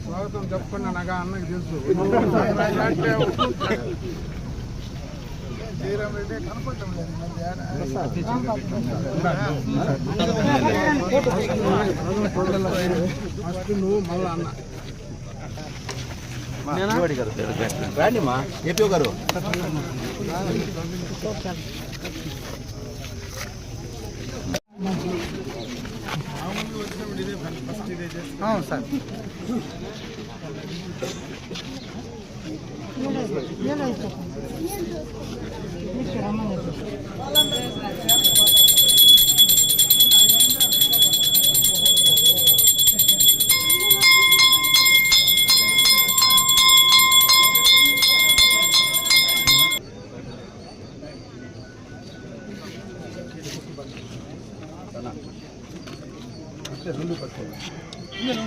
స్వాగతం చెప్పుకున్నా నాగా అన్నకి తెలుసు కనపడటం లేదు ఫస్ట్ నువ్వు మళ్ళా అన్న రాండిమ్మా ఏపీ గారు. అవును sir.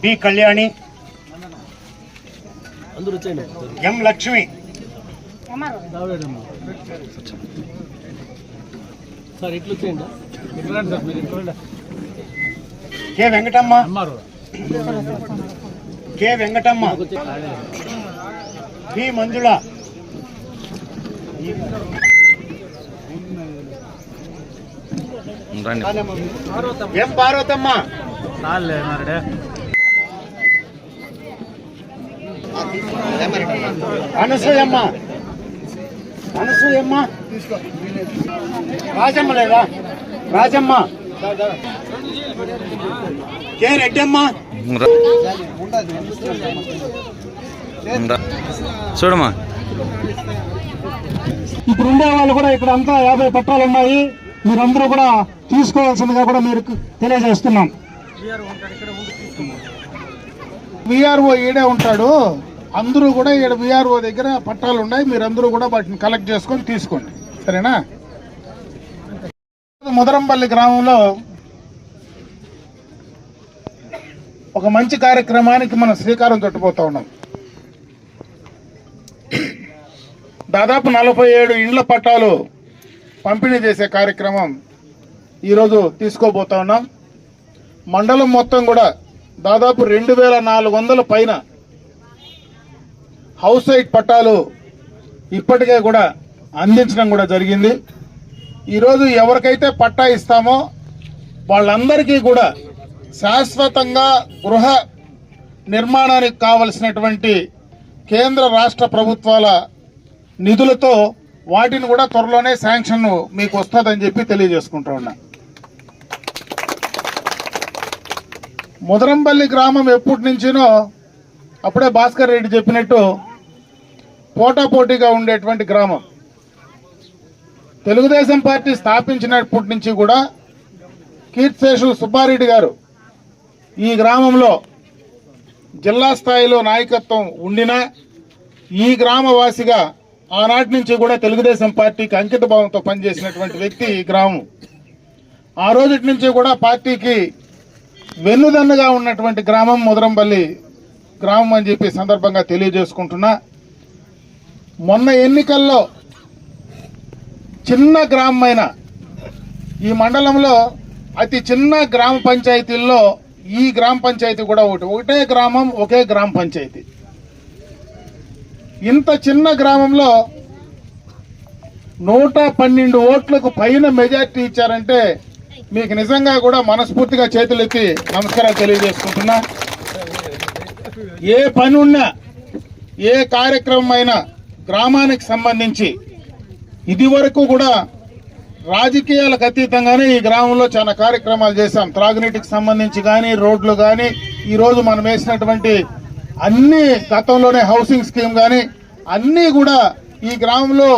B Kalyani M Lakshmi. Sir ఇట్లు వచ్చేయండి. K Venkatamma. K Venkatamma. B Manjula. M Parvathamma. Anasuyamma Anasuyamma Rajamma లేదా? రాజమ్మ కే రెడ్డమ్మ చూడమ్మా. ఇప్పుడు ఉండే వాళ్ళు కూడా ఇక్కడ అంతా యాభై పట్టాలు ఉన్నాయి. మీరందరూ కూడా తీసుకోవాల్సిందిగా కూడా మీరు తెలియజేస్తున్నాం. విఆర్ఓ ఈడే ఉంటాడు. అందరూ కూడా ఈడ విఆర్ఓ దగ్గర పట్టాలు ఉన్నాయి. మీరందరూ కూడా వాటిని కలెక్ట్ చేసుకొని తీసుకోండి. సరేనా? ముదరంపల్లి గ్రామంలో ఒక మంచి కార్యక్రమానికి మనం శ్రీకారం చుట్టుపోతా ఉన్నాం. దాదాపు నలభై ఏడు ఇండ్ల పట్టాలు పంపిణీ చేసే కార్యక్రమం ఈరోజు తీసుకోబోతా ఉన్నాం. మండలం మొత్తం కూడా దాదాపు రెండు వేల నాలుగు వందల పైన హౌస్ సైట్ పట్టాలు ఇప్పటికే కూడా అందించడం కూడా జరిగింది. ఈరోజు ఎవరికైతే పట్టా ఇస్తామో వాళ్ళందరికీ కూడా శాశ్వతంగా గృహ నిర్మాణానికి కావలసినటువంటి కేంద్ర రాష్ట్ర ప్రభుత్వాల నిధులతో వాటిని కూడా త్వరలోనే శాంక్షన్ మీకు వస్తుందని చెప్పి తెలియజేసుకుంటా ఉన్నా. ముదరంపల్లి గ్రామం ఎప్పటి నుంచినో అప్పుడే భాస్కర్ రెడ్డి చెప్పినట్టు పోటాపోటీగా ఉండేటువంటి గ్రామం. తెలుగుదేశం పార్టీ స్థాపించినప్పటి నుంచి కూడా కీర్తిశేషు సుబ్బారెడ్డి గారు ఈ గ్రామంలో జిల్లా స్థాయిలో నాయకత్వం ఉండినా ఈ గ్రామవాసిగా ఆనాటి నుంచి కూడా తెలుగుదేశం పార్టీకి అంకిత భావంతో పనిచేసినటువంటి వ్యక్తి ఈ గ్రామం. ఆ రోజు నుంచి కూడా పార్టీకి వెన్నుదన్నుగా ఉన్నటువంటి గ్రామం ముదరంపల్లి గ్రామం అని చెప్పి సందర్భంగా తెలియజేసుకుంటున్నా. మొన్న ఎన్నికల్లో చిన్న గ్రామమైన ఈ మండలంలో అతి చిన్న గ్రామ పంచాయతీల్లో ఈ గ్రామ పంచాయతీ కూడా ఒకటి ఒకటే గ్రామం ఒకే గ్రామ పంచాయతీ. ఇంత చిన్న గ్రామంలో నూట పన్నెండు ఓట్లకు పైన మెజార్టీ ఇచ్చారంటే మీకు నిజంగా కూడా మనస్ఫూర్తిగా చేతులెత్తి నమస్కారాలు తెలియజేసుకుంటున్నా. ఏ పని ఉన్నా ఏ కార్యక్రమం అయినా గ్రామానికి సంబంధించి ఇది వరకు కూడా రాజకీయాలకు అతీతంగానే ఈ గ్రామంలో చాలా కార్యక్రమాలు చేశాం. త్రాగునీటికి సంబంధించి కానీ రోడ్లు కానీ ఈరోజు మనం వేసినటువంటి అన్ని గతంలోనే హౌసింగ్ స్కీమ్ కానీ అన్నీ కూడా ఈ గ్రామంలో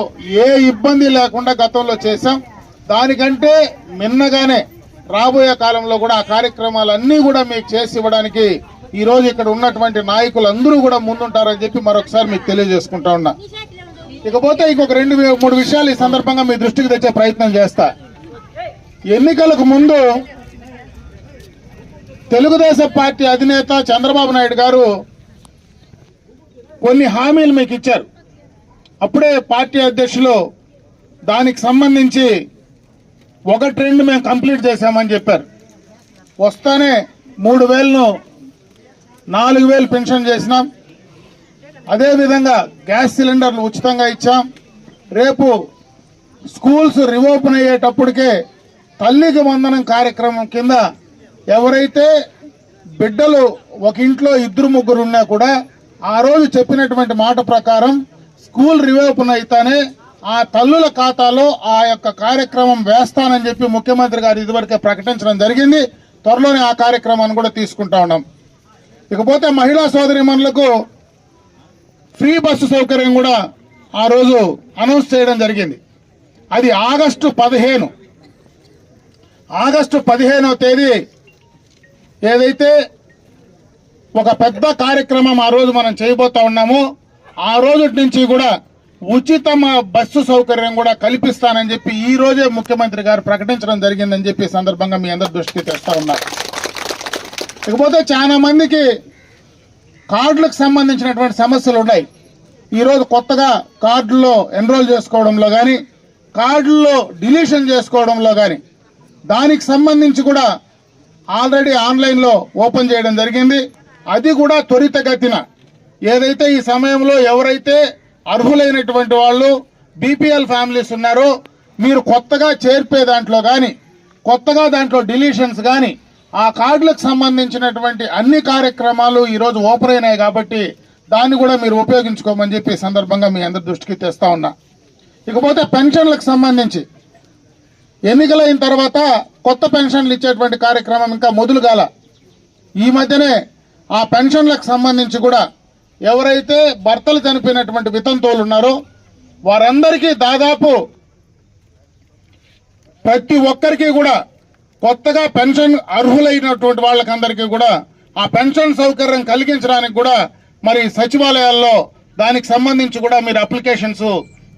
ఏ ఇబ్బంది లేకుండా గతంలో చేశాం. దానికంటే మిన్నగానే రాబోయే కాలంలో కూడా ఆ కార్యక్రమాలన్నీ కూడా మీకు చేసి ఇవ్వడానికి ఈరోజు ఇక్కడ ఉన్నటువంటి నాయకులు అందరూ కూడా ముందుంటారని చెప్పి మరొకసారి మీకు తెలియజేసుకుంటా ఉన్నా. ఇకపోతే ఇంకొక రెండు మూడు విషయాలు ఈ సందర్భంగా మీ దృష్టికి తెచ్చే ప్రయత్నం చేస్తా. ఎన్నికలకు ముందు తెలుగుదేశం పార్టీ అధినేత చంద్రబాబు నాయుడు గారు కొన్ని హామీలు మీకు ఇచ్చారు. అప్పుడే పార్టీ అధ్యక్షులు దానికి సంబంధించి ఒక ట్రెండ్ మేము కంప్లీట్ చేశామని చెప్పారు. వస్తానే మూడు వేలను నాలుగు వేలు పెన్షన్ చేసినాం. అదేవిధంగా గ్యాస్ సిలిండర్లు ఉచితంగా ఇచ్చాం. రేపు స్కూల్స్ రివోపెన్ అయ్యేటప్పటికే తల్లికి వందనం కార్యక్రమం కింద ఎవరైతే బిడ్డలు ఒక ఇంట్లో ఇద్దరు ముగ్గురు ఉన్నా కూడా ఆ రోజు చెప్పినటువంటి మాట ప్రకారం స్కూల్ రివోపెన్ అయితేనే ఆ తల్లుల ఖాతాలో ఆ యొక్క కార్యక్రమం వేస్తానని చెప్పి ముఖ్యమంత్రి గారు ఇదివరకే ప్రకటించడం జరిగింది. త్వరలోనే ఆ కార్యక్రమాన్ని కూడా తీసుకుంటా ఉన్నాం. ఇకపోతే మహిళా సోదరిమణులకు ఫ్రీ బస్సు సౌకర్యం కూడా ఆ రోజు అనౌన్స్ చేయడం జరిగింది. అది ఆగస్టు పదిహేను. ఆగస్టు పదిహేనవ తేదీ ఏదైతే ఒక పెద్ద కార్యక్రమం ఆ రోజు మనం చేయబోతా ఉన్నామో ఆ రోజు నుంచి కూడా ఉచిత బస్సు సౌకర్యం కూడా కల్పిస్తానని చెప్పి ఈ రోజే ముఖ్యమంత్రి గారు ప్రకటించడం జరిగిందని చెప్పి సందర్భంగా మీ అందరి దృష్టికి తెస్తా ఉన్నారు ఇకపోతే చాలా మందికి కార్డులకు సంబంధించినటువంటి సమస్యలు ఉన్నాయి. ఈరోజు కొత్తగా కార్డుల్లో ఎన్రోల్ చేసుకోవడంలో కానీ కార్డుల్లో డిలీషన్ చేసుకోవడంలో కానీ దానికి సంబంధించి కూడా ఆల్రెడీ ఆన్లైన్లో ఓపెన్ చేయడం జరిగింది. అది కూడా త్వరితగతిన. ఏదైతే ఈ సమయంలో ఎవరైతే అర్హులైనటువంటి వాళ్ళు బీపీఎల్ ఫ్యామిలీస్ ఉన్నారో. మీరు కొత్తగా చేర్పే దాంట్లో కానీ కొత్తగా దాంట్లో డిలీషన్స్ కానీ ఆ కార్డులకు సంబంధించినటువంటి అన్ని కార్యక్రమాలు ఈరోజు ఓపెన్ అయినాయి కాబట్టి దాన్ని కూడా మీరు ఉపయోగించుకోమని చెప్పి సందర్భంగా మీ అందరి దృష్టికి తెస్తా ఉన్నా. ఇకపోతే పెన్షన్లకు సంబంధించి ఎన్నికలైన తర్వాత కొత్త పెన్షన్లు ఇచ్చేటువంటి కార్యక్రమం ఇంకా మొదలు కాల ఈ మధ్యనే ఆ పెన్షన్లకు సంబంధించి కూడా ఎవరైతే భర్తలు చనిపోయినటువంటి వితంతువులు ఉన్నారో వారందరికీ దాదాపు ప్రతి ఒక్కరికి కూడా కొత్తగా పెన్షన్ అర్హులైనటువంటి వాళ్ళకందరికీ కూడా ఆ పెన్షన్ సౌకర్యం కలిగించడానికి కూడా మరి సచివాలయాల్లో దానికి సంబంధించి కూడా మీరు అప్లికేషన్స్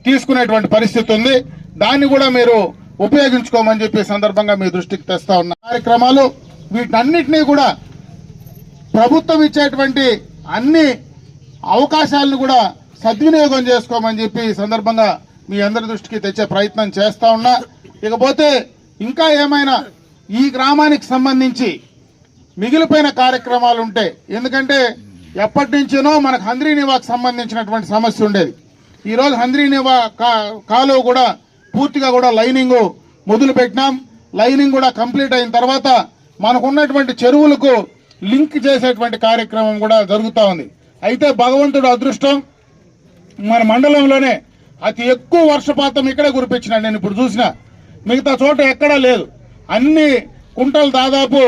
తీసుకునేటువంటి పరిస్థితి ఉంది. దాన్ని కూడా మీరు ఉపయోగించుకోమని చెప్పి సందర్భంగా మీ దృష్టికి తెస్తా ఉన్న. కార్యక్రమాలు వీటన్నిటినీ కూడా ప్రభుత్వం ఇచ్చేటువంటి అన్ని అవకాశాలను కూడా సద్వినియోగం చేసుకోమని చెప్పి సందర్భంగా మీ అందరి దృష్టికి తెచ్చే ప్రయత్నం చేస్తా ఉన్నా. ఇకపోతే ఇంకా ఏమైనా ఈ గ్రామానికి సంబంధించి మిగిలిపోయిన కార్యక్రమాలు ఉంటే ఎందుకంటే ఎప్పటి నుంచేనో మనకు హంద్రీ నివాకు సంబంధించినటువంటి సమస్య ఉండేది. ఈరోజు హంద్రీ నివా కా- కాలువ కూడా పూర్తిగా కూడా లైనింగ్ మొదలు పెట్టినాం లైనింగ్ కూడా కంప్లీట్ అయిన తర్వాత మనకున్నటువంటి చెరువులకు లింక్ చేసేటువంటి కార్యక్రమం కూడా జరుగుతూ ఉంది. అయితే భగవంతుడు అదృష్టం మన మండలంలోనే అతి ఎక్కువ వర్షపాతం ఇక్కడే కురిపించినాడు నేను ఇప్పుడు చూసిన. మిగతా చోట ఎక్కడా లేదు. అన్ని కుంటలు దాదాపు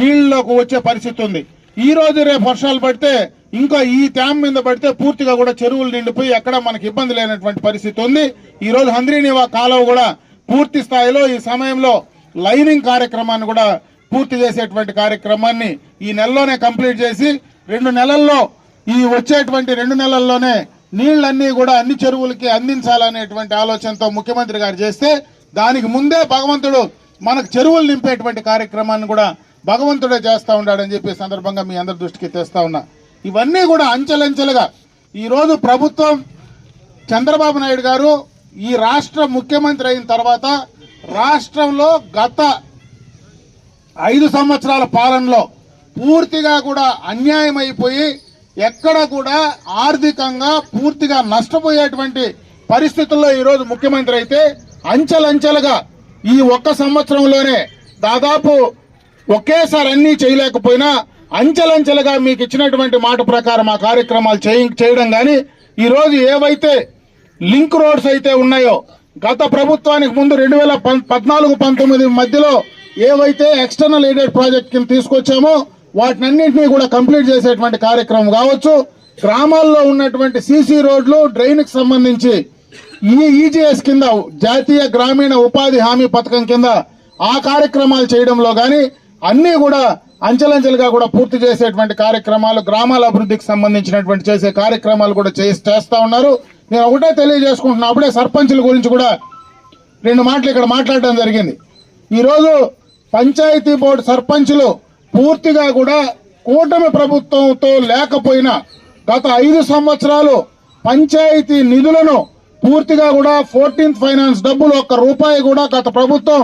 నీళ్ళలోకి వచ్చే పరిస్థితి ఉంది. ఈ రోజు రేపు వర్షాలు పడితే ఇంకా ఈ ట్యామ్ మీద పడితే పూర్తిగా కూడా చెరువులు నిండిపోయి ఎక్కడ మనకి ఇబ్బంది లేనటువంటి పరిస్థితి ఉంది. ఈ రోజు హంద్రీనివా కాలువ కూడా పూర్తి స్థాయిలో ఈ సమయంలో లైనింగ్ కార్యక్రమాన్ని కూడా పూర్తి చేసేటువంటి కార్యక్రమాన్ని ఈ నెలలోనే కంప్లీట్ చేసి రెండు నెలల్లో ఈ వచ్చేటువంటి రెండు నెలల్లోనే నీళ్ళన్నీ కూడా అన్ని చెరువులకి అందించాలనేటువంటి ఆలోచనతో ముఖ్యమంత్రి గారు చేస్తే దానికి ముందే భగవంతుడు మనకు చెరువులు నింపేటువంటి కార్యక్రమాన్ని కూడా భగవంతుడే చేస్తూ ఉన్నాడని చెప్పి సందర్భంగా మీ అందరి దృష్టికి తెస్తా ఉన్నా. ఇవన్నీ కూడా అంచెలంచెలుగా ఈరోజు ప్రభుత్వం చంద్రబాబు నాయుడు గారు ఈ రాష్ట్ర ముఖ్యమంత్రి అయిన తర్వాత రాష్ట్రంలో గత ఐదు సంవత్సరాల పాలనలో పూర్తిగా కూడా అన్యాయం అయిపోయి ఎక్కడ కూడా ఆర్థికంగా పూర్తిగా నష్టపోయేటువంటి పరిస్థితుల్లో ఈరోజు ముఖ్యమంత్రి అయితే అంచెలంచెలుగా ఈ ఒక్క సంవత్సరంలోనే దాదాపు ఒకేసారి అన్నీ చేయలేకపోయినా అంచెలంచెలుగా మీకు ఇచ్చినటువంటి మాట ప్రకారం ఆ కార్యక్రమాలు చేయ- చేయడం కానీ ఈరోజు ఏవైతే లింక్ రోడ్స్ అయితే ఉన్నాయో గత ప్రభుత్వానికి ముందు రెండు వేల పద్నాలుగు పంతొమ్మిది మధ్యలో ఏవైతే ఎక్స్టర్నల్ ఎయిడెడ్ ప్రాజెక్ట్ కింద తీసుకొచ్చామో వాటినన్నింటినీ కూడా కంప్లీట్ చేసేటువంటి కార్యక్రమం కావచ్చు. గ్రామాల్లో ఉన్నటువంటి సీసీ రోడ్లు డ్రైన్కి సంబంధించి ఈ ఈజీఎస్ కింద జాతీయ గ్రామీణ ఉపాధి హామీ పథకం కింద ఆ కార్యక్రమాలు చేయడంలో కానీ అన్నీ కూడా అంచెలంచెలుగా కూడా పూర్తి చేసేటువంటి కార్యక్రమాలు గ్రామాల అభివృద్ధికి సంబంధించినటువంటి చేసే కార్యక్రమాలు కూడా చేస్- చేస్తా ఉన్నారు. నేను ఒకటే తెలియజేసుకుంటున్నా అప్పుడే సర్పంచుల గురించి కూడా రెండు మాటలు ఇక్కడ మాట్లాడడం జరిగింది. ఈరోజు పంచాయతీ బోర్డు సర్పంచులు పూర్తిగా కూడా కూటమి ప్రభుత్వంతో లేకపోయినా గత ఐదు సంవత్సరాలు పంచాయతీ నిధులను పూర్తిగా కూడా ఫోర్టీన్త్ ఫైనాన్స్ డబ్బులు ఒక్క రూపాయి కూడా గత ప్రభుత్వం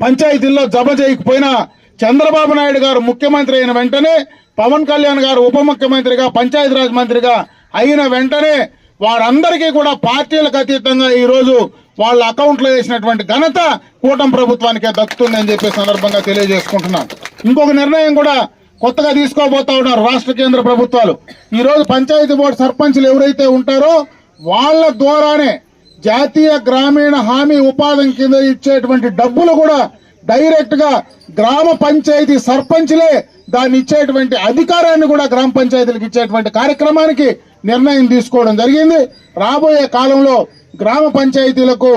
పంచాయతీల్లో జమ చేయకపోయినా చంద్రబాబు నాయుడు గారు ముఖ్యమంత్రి అయిన వెంటనే పవన్ కళ్యాణ్ గారు ఉప ముఖ్యమంత్రిగా పంచాయతీరాజ్ మంత్రిగా అయిన వెంటనే వారందరికీ కూడా పార్టీలకు అతీతంగా ఈరోజు వాళ్ళ అకౌంట్లో వేసినటువంటి ఘనత కూటమి ప్రభుత్వానికే దక్కుతుందని చెప్పే సందర్భంగా తెలియజేసుకుంటున్నాను ఇంకొక నిర్ణయం కూడా కొత్తగా తీసుకోబోతా ఉన్నారు రాష్ట్ర కేంద్ర ప్రభుత్వాలు. ఈరోజు పంచాయతీ బోర్డు సర్పంచ్లు ఎవరైతే ఉంటారో వాళ్ళ ద్వారానే జాతీయ గ్రామీణ హామీ ఉపాధి కింద ఇచ్చేటువంటి డబ్బులు కూడా డైరెక్ట్గా గ్రామ పంచాయతీ సర్పంచ్లే దాన్ని ఇచ్చేటువంటి అధికారాన్ని కూడా గ్రామ పంచాయతీలకు ఇచ్చేటువంటి కార్యక్రమానికి నిర్ణయం తీసుకోవడం జరిగింది. రాబోయే కాలంలో గ్రామ పంచాయతీలకు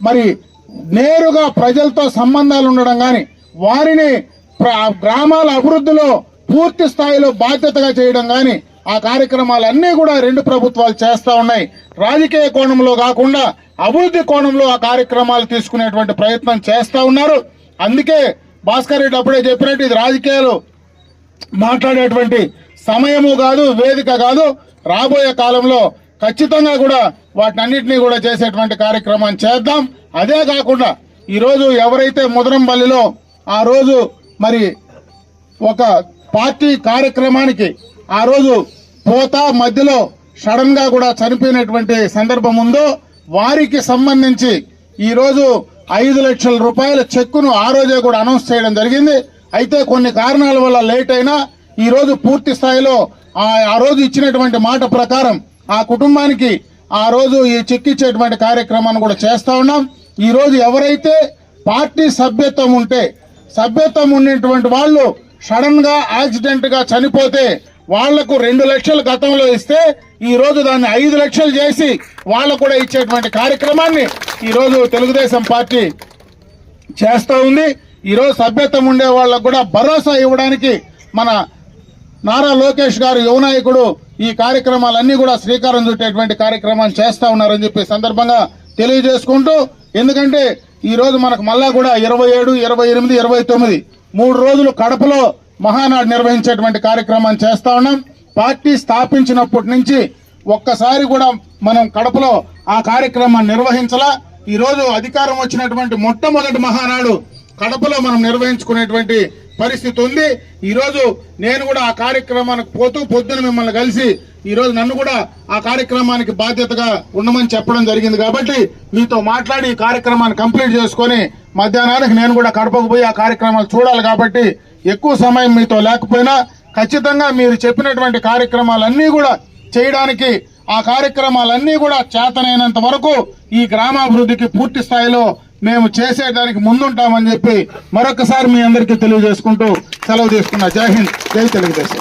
మరి నేరుగా ప్రజలతో సంబంధాలు ఉండడం కానీ వారిని గ్రామాల అభివృద్ధిలో పూర్తి స్థాయిలో బాధ్యతగా చేయడం కానీ ఆ కార్యక్రమాలన్నీ కూడా రెండు ప్రభుత్వాలు చేస్తూ ఉన్నాయి. రాజకీయ కోణంలో కాకుండా అభివృద్ధి కోణంలో ఆ కార్యక్రమాలు తీసుకునేటువంటి ప్రయత్నం చేస్తూ ఉన్నారు. అందుకే భాస్కర్ రెడ్డి అప్పుడే చెప్పినట్టు ఇది రాజకీయాలు మాట్లాడేటువంటి సమయము కాదు వేదిక కాదు. రాబోయే కాలంలో ఖచ్చితంగా కూడా వాటినన్నింటినీ కూడా చేసేటువంటి కార్యక్రమాన్ని చేద్దాం. అదే కాకుండా ఈరోజు ఎవరైతే ముదరంపల్లిలో ఆ రోజు మరి ఒక పార్టీ కార్యక్రమానికి ఆ రోజు పోతా మధ్యలో సడన్గా కూడా చనిపోయినటువంటి సందర్భం ఉందో వారికి సంబంధించి ఈరోజు ఐదు లక్షల రూపాయల చెక్కును ఆ రోజే కూడా అనౌన్స్ చేయడం జరిగింది. అయితే కొన్ని కారణాల వల్ల లేట్ అయినా ఈరోజు పూర్తి స్థాయిలో ఆ రోజు ఇచ్చినటువంటి మాట ప్రకారం ఆ కుటుంబానికి ఆ రోజు ఈ చెక్ ఇచ్చేటువంటి కార్యక్రమాన్ని కూడా చేస్తా ఉన్నాం. ఈరోజు ఎవరైతే పార్టీ సభ్యత్వం ఉంటే సభ్యత్వం ఉన్నటువంటి వాళ్ళు సడన్గా యాక్సిడెంట్గా చనిపోతే వాళ్ళకు రెండు లక్షలు గతంలో ఇస్తే ఈ రోజు దాన్ని ఐదు లక్షలు చేసి వాళ్ళకు కూడా ఇచ్చేటువంటి కార్యక్రమాన్ని ఈరోజు తెలుగుదేశం పార్టీ చేస్తూ ఉంది. ఈ రోజు సభ్యత్వం ఉండే వాళ్ళకు కూడా భరోసా ఇవ్వడానికి మన నారా లోకేష్ గారు యువనాయకుడు ఈ కార్యక్రమాలన్నీ కూడా శ్రీకారం చుట్టేటువంటి కార్యక్రమాన్ని చేస్తా ఉన్నారని చెప్పి సందర్భంగా తెలియజేసుకుంటూ ఎందుకంటే ఈ రోజు మనకు మళ్ళా కూడా ఇరవై ఏడు ఇరవై ఎనిమిది ఇరవై తొమ్మిది మూడు రోజులు కడపలో మహానాడు నిర్వహించేటువంటి కార్యక్రమాన్ని చేస్తా ఉన్నాం. పార్టీ స్థాపించినప్పటి నుంచి ఒక్కసారి కూడా మనం కడపలో ఆ కార్యక్రమాన్ని నిర్వహించలా. ఈ రోజు అధికారం వచ్చినటువంటి మొట్టమొదటి మహానాడు కడపలో మనం నిర్వహించుకునేటువంటి పరిస్థితి ఉంది. ఈరోజు నేను కూడా ఆ కార్యక్రమానికి పోతూ పొద్దున మిమ్మల్ని కలిసి ఈరోజు నన్ను కూడా ఆ కార్యక్రమానికి బాధ్యతగా ఉండమని చెప్పడం జరిగింది కాబట్టి మీతో మాట్లాడి ఈ కార్యక్రమాన్ని కంప్లీట్ చేసుకొని మధ్యాహ్నానికి నేను కూడా కడపకు పోయి ఆ కార్యక్రమాలు చూడాలి కాబట్టి ఎక్కువ సమయం మీతో లేకపోయినా ఖచ్చితంగా మీరు చెప్పినటువంటి కార్యక్రమాలన్నీ కూడా చేయడానికి ఆ కార్యక్రమాలన్నీ కూడా చేతనైనంత వరకు ఈ గ్రామాభివృద్ధికి పూర్తి స్థాయిలో మేము చేసేదానికి ముందుంటామని చెప్పి మరొకసారి మీ అందరికీ తెలియజేసుకుంటూ సెలవు తీసుకున్నా. జై హింద్. జై తెలుగుదేశం.